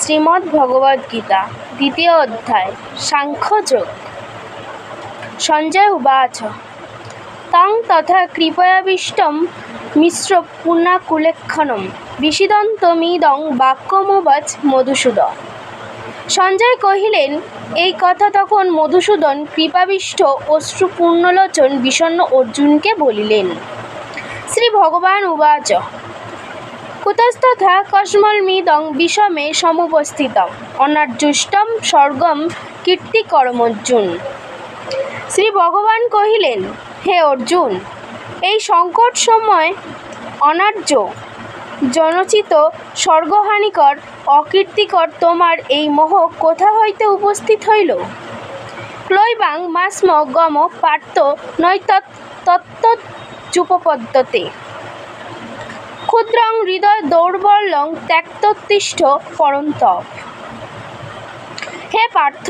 শ্রীমদ্ ভগবদ্গীতা দ্বিতীয় অধ্যায়, সাংখ্যযোগ। সঞ্জয় উবাচ। তং তথা কৃপয়াবিষ্টম মিশ্র পুণ্যাকুলেক্ষণম বিষিদন্তমিদং বাক্যমবাচ মধুসূদন। সঞ্জয় কহিলেন, এই কথা তখন মধুসূদন কৃপাবিষ্ট অশ্রুপূর্ণলোচন বিষণ্ণ অর্জুনকে বলিলেন। শ্রী ভগবান উবাচ। কুতস্তথা কস্মলমিদং বিষমে সমুপস্থিতম অনার্যুষ্টম স্বর্গম কীর্তিকরমর্জুন। শ্রী ভগবান কহিলেন, হে অর্জুন, এই সংকট সময় অনার্য জনচিত স্বর্গহানিকর অকীর্তিকর তোমার এই মোহ কোথা হইতে উপস্থিত হইল? ক্লৈবাং মাস্ম গম পার্থ নৈতত্তত্তযুপপদ্যতে ক্ষুদ্রং হৃদয় দৌর্বল্যং ত্যক্তোত্তিষ্ঠ পরন্তপ। হে পার্থ,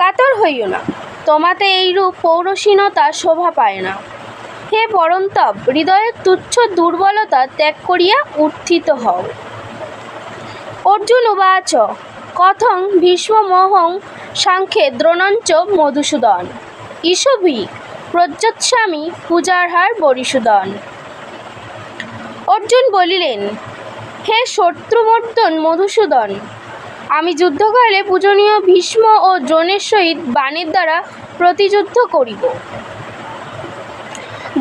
কাতর হইও না, তোমাতে এইরূপ পৌরসীনতা শোভা পায় না। হে পরন্তপ, হৃদয়ের তুচ্ছ দুর্বলতা ত্যাগ করিয়া উত্থিত হও। অর্জুন উবাচ, কথং ভীষ্মমোহং সাংখ্যে দ্রোণঞ্চ মধুসূদন। ঈশভি প্রজ্যোৎস্বামী পূজারহার বরিসূদন। অর্জুন বলিলেন, হে শত্রুমর্দন মধুসূদন, আমি যুদ্ধকালে পূজনীয় ভীষ্ম ও দ্রোণের সহিত বাণের দ্বারা প্রতিযুদ্ধ করিব।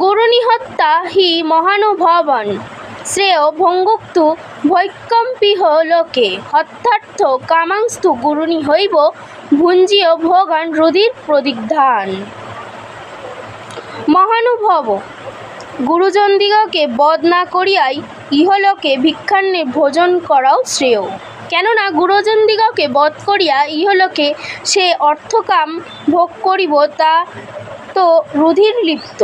গুরুনিহত্যা হি মহানুভবন, শ্রেয় ভঙ্গুক্তু ভৈকম্পিহ লোকে। হত্যার্থ কামাংস্তু গুরুনি হইব, ভুঞ্জীয় ভোগান রুধির প্রদিগ্ধান। মহানুভব গুরুজনদিগকে বধ না করিয়াই ইহলোকে ভিক্ষান্নে ভোজন করাও শ্রেয়। কেননা গুরুজনদিগকে বধ করিয়া ইহলোকে সে অর্থকাম ভোগ করিব তা তো রুধির লিপ্ত।